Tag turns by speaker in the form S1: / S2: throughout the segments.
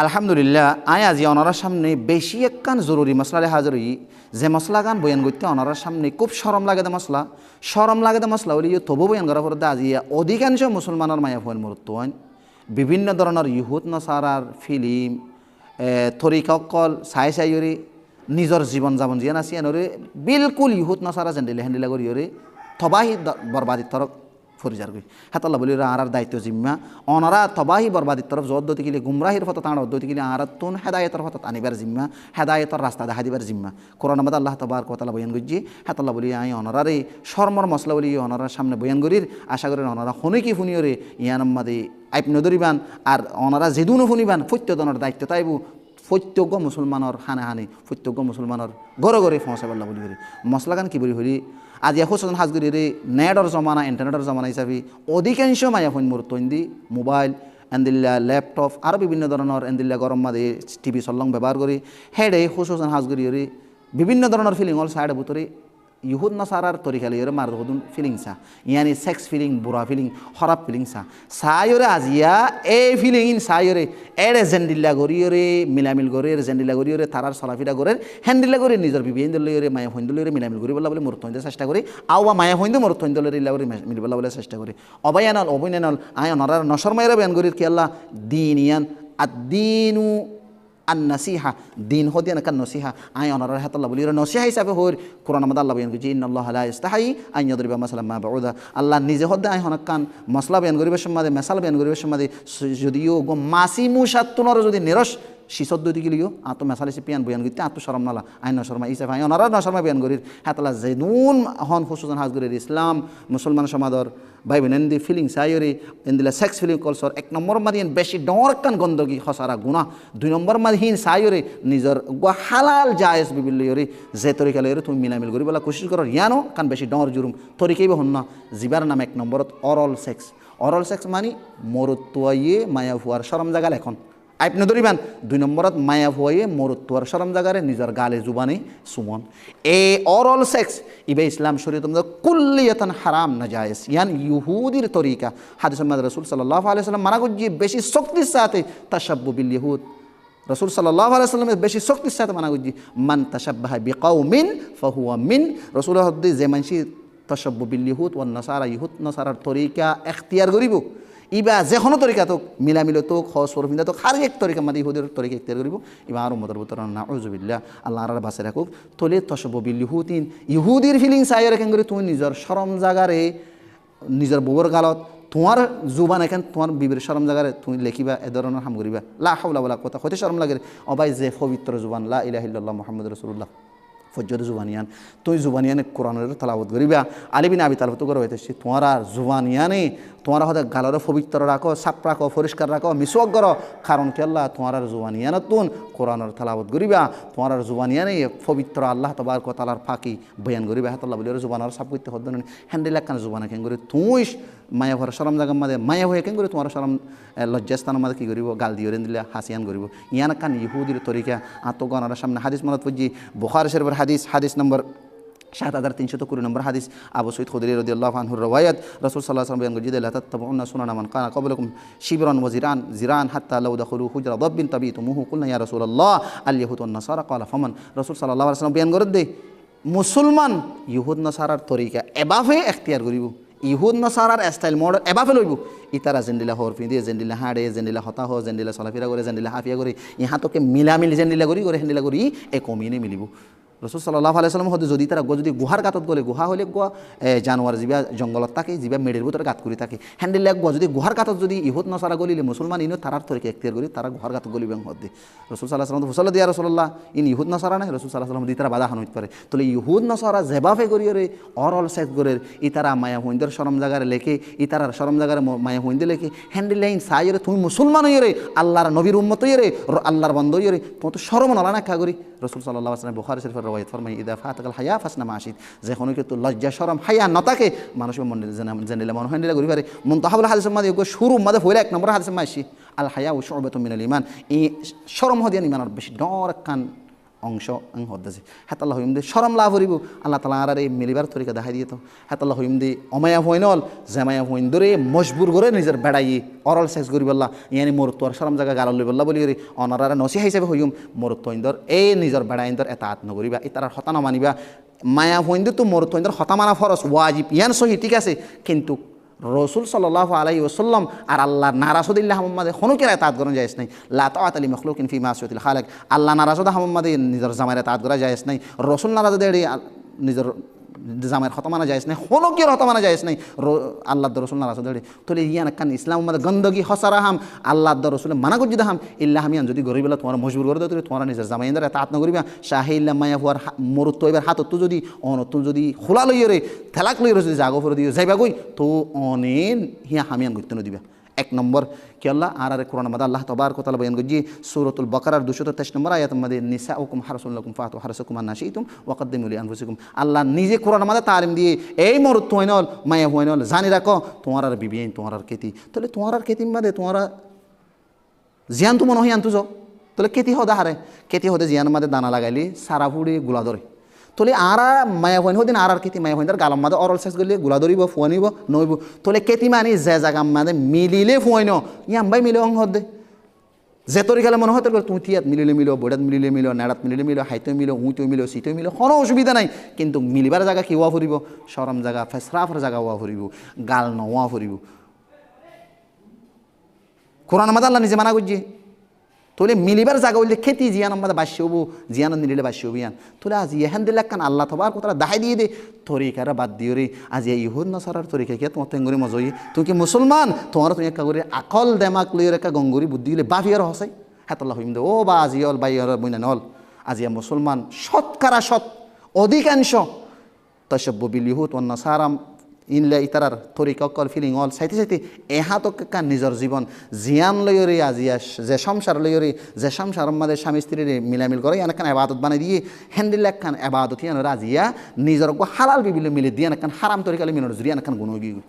S1: আলহামদুলিল্লাহ, আয় আজি অনারার সামনে বেশি একখান জরুরি মশলা হাজার হই, যে মশলা গান বয়ান করতে অনারার সামনে খুব সরম লাগে দে মশলা। সরম লাগে দে মশলা বলি তবু বয়ান করার পর আজি অধিকাংশ মুসলমানের মায়া ফোন মরত্ব বিভিন্ন ধরনের ইহুদ, নসারার ফিল্ম থরিকল চাই চাইরে নিজর জীবন যাপন জিয়ান আছে বিলকুল ইহুদ, নসারা জেন্ডিলে হেন্ডিলা করি থবাহি বরবাদিত ফরিজার গই হাতাল্লা বলি আর দায়িত্ব জিম্মা। অনারা তবাহি বরবাদিত তরফ দতি কিলে গুমরাহির ফত তাঁর অদ্দতি কিলে আর তুন হেদায়তর ফত আনিবার জিম্মা। হেদায়তর রাস্তা দেখা দিবার জিম্মা। কোরআন আমাদের আল্লাহ তবার কথালা বয়ান গজ্জি হাতাল্লা বলি আই অনারারে, শর্মর মশলা বলি, অনারার সামনে বয়ান গরির আশা করেন অনারা হনিকি ফুনিয়রে ইয়ান আমাদে আইপ নদরিবান, আর অনারা যেদুনো ফুনিবান ফত্যদনের দায়িত্ব তাইবু। প্রত্যেক মুসলমানের হানে হানে প্রত্যেক মুসলমানের ঘরে ঘরে ফসাবাল্লা বলি হরি মশলাগান কি বলি হরি আজি সজন হাজগুড়ি নেটর জমানা ইন্টারনেটর জমানা হিসাবে অধিকাংশ মায়া এখন মোর তৈন্দি, মোবাইল, এন্দিল্লা ল্যাপটপ আরও বিভিন্ন ধরনের এন্দিল্লা গরম মাদে টিভি চলং ব্যবহার করি হেডে হুসন হাজগুড়ি বিভিন্ন ধরনের ফিলিং হল সাইড ভিতরে ইহুদ নাসারার তরিকালে ইয়ে মার হদুন ফিলিং সা ইয়ানি সেক্স ফিলিং বুড়া ফিলিং হরাপ ফিলিং সা সায়রে আজিয়া এ ফিলিং ইন সায়রে এড়ে জেন্ডিল্লা গরিয়রে মিলামিল গরিয়র জেন্ডিল্লা গরিয়রে তারার চলাফিরা গরের হ্যান্ডিল্লা করে নিজের বিবিন দলীয়রে মায়া হইন্দলীয়রে মিলামিল করি বলা বলে মোর থইন্দে চেষ্টা করি আও বা মায়া হইন্দে মোর থইন্দলের ইল্লা করে মিলবলা বলে চেষ্টা করি অবায়ানল অবৈনানল আয় অনারার নসর মায়েরা বেয়ান করির কি আল্লাহ দিন ইয়ান আদিনু আন নাসিহা দিন হদি নাকান নসিহা। আই অনার হাতাল্লাহ বলি নসিহা হিসাবে হর। কোরআন আমাদ আল্লাহ বিয়ান করছি আল্লাহ আলা ইস্তাহাই আইন দরিবা মাসালাম মা বাউদা। আল্লাহ নিজে হদ্দে আই হনাক্কান মশলা বয়ান করিবার সম্মাদে, মেসাল বয়ান করিবার সম্মাদে। যদিও গো মাসি মুসাত্তুনর যদি নিরস শিশদ্দ দিকে লিও আত মেসাল হিসেবে পিয়ান বয়ান করতে আত শরম নালা আইন নশর্মা ইসে ভাই অনারা নশর্মা বিয়ান করির হাতালা জেনুন হন হুসুজন হাজগুরের ইসলাম মুসলমান সমাদর ভাই বোন এন্দি ফিলিং সাইরে এন্দিলা সেক্স ফিলিং কলসর এক নম্বর মাদিন বেশি ডর কান গন্দগি হসারা গুণা দুই নম্বর মাদিন সাইরে নিজর হালাল জায়েজ বিবিল ইয়রে যে তরিকা লইরে তুমি মিলামিল করি বলা কোশিশ করো ইয়ানো কান বেশি ডর জুরুম তরিকেই হন না জিবার নাম এক নম্বরত অরল সেক্স অরল সেক্স মানি মরুত্বাইয়ে মায়া ফুয়ার সরম জাগাল এখন আইপ নদরিবান দুই নম্বরত মায়া ভয়ে মরুত্বর সরম জাগারে নিজের গালে জুবানে, সুমন। এ অরল সেক্স ইবে ইসলাম মধ্যে কুল্লিয়তন হারাম না জায়েজ ইয়ান ইহুদির তরিকা হাদিস রসুল সাল্লাহ আলিয়া সাল্লাম মানা করছি বেশি শক্তির সাথে তাসাব্বু বিল ইহুদ। রসুল সাল্লাহ আলাইসাল্লামের বেশি শক্তির সাথে মানা করছি মান তাসাব্বাহা বিকাউ মিন ফাহুয়া মিন। রসুল হদ্দি যে মানসি তসব্বু বিল ইহুদ ওয়ান নাসারা, ইহুদ নাসারার তরিকা এখতিয়ার করিব ইবা যে কোনো তরিকা তোক, মিলামিল তোক হ সরফিন্দা তোক আর এক তরিকা মাদি ইহুদের তরিকা ইত্যাদি করিব ইবা আর মদর বুতর না উজুবিল্লা আল্লাহ আর বাসে রাখুক তলে তসব বিল ইহুদিন। ইহুদির ফিলিংস আয় রেখেন করে তুমি নিজের সরম জাগারে নিজের বউর গালত তোমার জুবান এখান তোমার বিবির সরম জাগারে তুমি লেখিবা এ ধরনের হাম করিবা লা হাউলা বলা কথা হতে সরম লাগে অবাই যে পবিত্র জুবান, লা ইলাহিল্লাহ মোহাম্মদ রসুল্লাহ ফজ্জর জুবানিয়ান তুই জুবানিয়ানে কোরআনের তালাবত করিবা আলিবিন আবি তালাবত করে হইতেছি তোমার আর জুবানিয়ানে তোমার হতে গালরে পবিত্র রাখো সাপ রাখো পরিষ্কার রাখো মিসওয়াক করো কারণ কি আল্লাহ তোমার আর জুবানিয়ান তুন কোরআনের তালাবত করিবা তোমার আর জুবানিয়ানে পবিত্র আল্লাহ তবার কথালার ফাঁকি বয়ান করিবা হাতল্লাহ বলি জুবানার সাপ করতে হদ্দ হ্যান্ডেল একখান জুবানা কেন করি তুই মায়া ভর সরম জাগার মাঝে মায়া হয়ে কেন করি তোমার সরম লজ্জাস্থানের মাঝে কি করিব গাল দিয়ে দিলে হাসিয়ান করিব ইয়ান কান ইহুদির তরিকা আত্মগণার সামনে হাদিস মনত পুজি বুখার শরীফের হাদিস হাদিস নম্বর সাত হাজার তিনশত কুড়ি নম্বর হাদিস। আবু সৈদ খুদরি রদি আল্লাহ আনহুর রওয়ায়াত। রসুল সাল্লাহ সাল্লাম বেঙ্গ জিদ আল্লাহ তাত্তাবুন্না সুনানা মান কানা কবলকুম শিবরান ওয়া জিরান হাত্তা লাউ দাখুলু হুজরা দাব্বিন তাবিতুমুহু কুলনা ইয়া রাসূলুল্লাহ আল ইয়াহুদ ওয়ান নাসারা ক্বালা ফামান। রসুল সাল্লাল্লাহু আলাইহি ওয়াসাল্লাম বেয়ান করে দে, মুসলমান ইহুদ নাসারার তরিকা এবাফে এখতিয়ার করিব। ইহুদ নসারার স্টাইল মড এবাফে লইব। ইতারা জেন্ডিলা হর পিঁধে, জেন্ডিলা হাড়ে, জেন্ডিলা হতা হ জেন্ডিলা চলাফিরা করে, জেন্ডিলা হাফিয়া করে, ইহাতকে মিলামিলি জেন্ডিলা করি করে, হেন্ডিলা করি এ কমিয়ে মিলিব। রসুল সাল্লাহ আলাইসালাম হতে যদি তারা যদি গুহার গাতত গলে, গুহা হলে গুয়া জানোয়ার যা জঙ্গলত থাকে যা মেডের ভিতরে গাত করে থাকে। হ্যান্ডেল এক গুয়া যদি গুহার গাতত যদি ইহুত নসারা গলিলে মুসলমান ইনো তারার তরিকে এখতিয়ার করি, তারা গুহার গাতত গলিবেন হতে রসুল সাল্লাহ সাল্লাম হুসল দিয়া রসল্লাহ ইন ইহুদ, নসারা নাই, রসুল সাল্লাহ সাল্লাম দি তারা বাধা হানুত পারে তাহলে ইহুদ, নসারা জেবাফে করিয়ে অরল সেক করে ইতারা মায়া হইন্দের সরম জাগারে লেখে, ইতারার সরম জাগারে মায়া হইন্দে লেখে, হ্যান্ডেল লাইন সাইরে তুমি মুসলমান হইয়ে রে, আল্লাহর নবীর উম্মত হইয়ে রে আল্লাহর বন্ধ হইয়ে রে, তোমার তো সরম নলা না খা করি। রসুল সাল্লাহ আসলাম বুখারি শরীফের রওয়ায়ত ফরমাই ইদা ফাতাকাল হায়া ফাসনা মাসিদ যে কোনো কিন্তু লজ্জা সরম হায়া নতাকে মানুষের মনে জেনেলে মনে নিলে ঘুরি পারে মন্তাহাবুল হাদিস মাদে শুরু মাদে হইলে এক নম্বর হাদিস মাসি আল হায়া ও সরবেত মিনাল ইমান এই সরম হদিয়ান ইমানের বেশি ডর কান অংশ আং হদ্দাছে হেতাল্লাহ হইম দে। সরম লাভ করিব আল্লাহ তালা আর এই মিলিবার তরিকা দেখাই দিয়ে তো। হেতাল্লাহ হইম দে। অমায়া হইনল জেমায়া হইন ধরে মজবুর করে নিজের বেড়াই অরল সেক্স করি বললা ইয়ানি মোর তোর সরম জায়গা গাল লই বললা বলি করি। অনারারে নসি হিসাবে হইম। মোর তৈন্দর এই নিজের বেড়াইন্দর এটা আত নকরিবা এই তার হতা নামানিবা। মায়া হইন্দে তো মোর তৈন্দর হতা মানা ফরস ওয়াজিব ইয়ান সহি, ঠিক আছে। কিন্তু রসুল সাল্লাহ আলাই ওসাল্লাম আর আল্লাহ নারাসুদ্দিল্লাহ হাম্মাদে হনুকের তাঁত করা যায় নাই। লাত আলী মখলুকিন ফি মাসুদুল খালেক। আল্লাহ নারাসুদ হাম্মাদে নিজের জামাইরে তাঁত করা যায় নাই। রসুল নারাজদের নিজের জামাইয়ের হত মানা যায় নাই, হনুকের হত মানা যায় নাই। আল্লাহ রসুল নারাসুদ তোলে ইয়ান কান ইসলাম মাদে গন্দগি হসারা হাম আল্লাহ রসুল মানা করছি হাম ইল্লা হামিয়ান, যদি গরিবেলা তোমার মজবুর করে দেয় তোমার নিজের জামাইন্দারে তাঁত নকরিবা শাহে ইল্লা মায়া হুয়ার মরুত তো এবার হাতত যদি অনত যদি খোলা লইয়ে রে, থেলাক লইয়ে যদি জাগো ফরে দিয়ে যাইবা গই তো অনেন হিয়া হামিয়ান করতে দিবা। এক নম্বর। কি আল্লাহ? আর আর কোরআন মাদা আল্লাহ তবার কোতাল বয়ান গজি সুরতুল বকারার দুশো তেইশ নম্বর আয়াত মাদে নিসা ওকুম হারসুল্লাকুম ফাতু হারসুকুম নাসি তুম ওয়াকদ্দিমুলি আনফুসিকুম। আল্লাহ নিজে কোরআন মাদা তালিম দিয়ে, এই মরুত হইনল মায়া হইনল জানি রাখো, তোমার আর বিবিয়াইন তোমার আর কেতি। তাহলে তোমার আর কেতিম মাদে তোমার জিয়ান তো মনে হয় আনতু যাও তাহলে কেতি হদা হারে কেতি হদে জিয়ান মাদে দানা লাগাইলি, সারা ফুড়ি গুলা ধরে। তোলে আর মায়া হইন হদিন আর কেতি মায়া হইন গালাম মাদে অরল শেষ করলে গুলা ধরিব ফুয়ানিব নইব তোলে কেতি মানি যে জায়গা মাদে মিলিলে ফুয়াইন ইয়াম্বাই মিলে অং হদে যে তরিকালে মনে হয় তোর তুমি তিয়াত মিলিলে মিলো বড়াত মিলিলে মিলো নেড়াত মিলিলে মিলো হাইতে মিলো উঁইতে মিলো সিটে মিলো কোনো অসুবিধা নাই কিন্তু মিলিবার জায়গা কি হওয়া ফুরিব সরম জায়গা ফেসরাফের জায়গা হওয়া ফুরিব গাল নওয়া ফুরিব কোরআন মাদা আল্লাহ নিজে মানা করছি তোলে মিলিবার জায়গা হইলে খেতি জিয়ান আমাদের বাসি হব জিয়ান নিলে বাসি হবি আন তোলে আজ ইহান দিলে কান আল্লাহ থবার কোথাও দাহাই দিয়ে দে তরিকারা বাদ দিও রে আজ এই ইহুদ নসারার তরিকা কে তোমার তেঙ্গুরি মজই তুমি কি মুসলমান তোমার তুমি একা করে আকল দেমাক লইয়ের একা গঙ্গুরি বুদ্ধি দিলে বাফিয়ার হসাই হেতল্লাহ হইম দে ও বা আজি হল বাই হল বইনা নল আজিয়া মুসলমান শতকারা সৎ অধিকাংশ তসব্য বিল ইহুদ অন্য সারাম ইনলে ইতারার তরিকা অকল ফিলিং অল চাইতে চাইতে এহাতক কান নিজের জীবন জিয়ান লইরে আজিয়া যে সংসার লইরে যে সংসার আমাদের স্বামী স্ত্রীর মিলামিল করে এনেকান আবাদত বানাই দিয়ে হ্যান্ডিল একখান আবাদত ইয়ান আজিয়া নিজের হালাল বিবিলে মিলে দিয়ে এনেকান হারাম তরিকালে মিনর জুড়ি এনেকান গুণ গিয়ে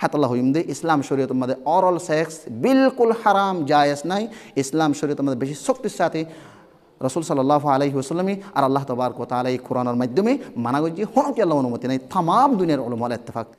S1: হাতাল্লাহ হইম দে ইসলাম শরীয়ত মধ্যে অরল সেক্স বিলকুল হারাম জায়েজ নাই। ইসলাম শরীয়ত মধ্যে বেশি শক্তির সাথে রসুল সাল্লাহ আলহি ওসলামী আর আল্লাহ তবার কথা আলাই কোরআনার মাধ্যমে মানা করছি। হনকি আল্লাহ অনুমতি নাই। তাম দুনিয়ার অলমাল এত্তেফাক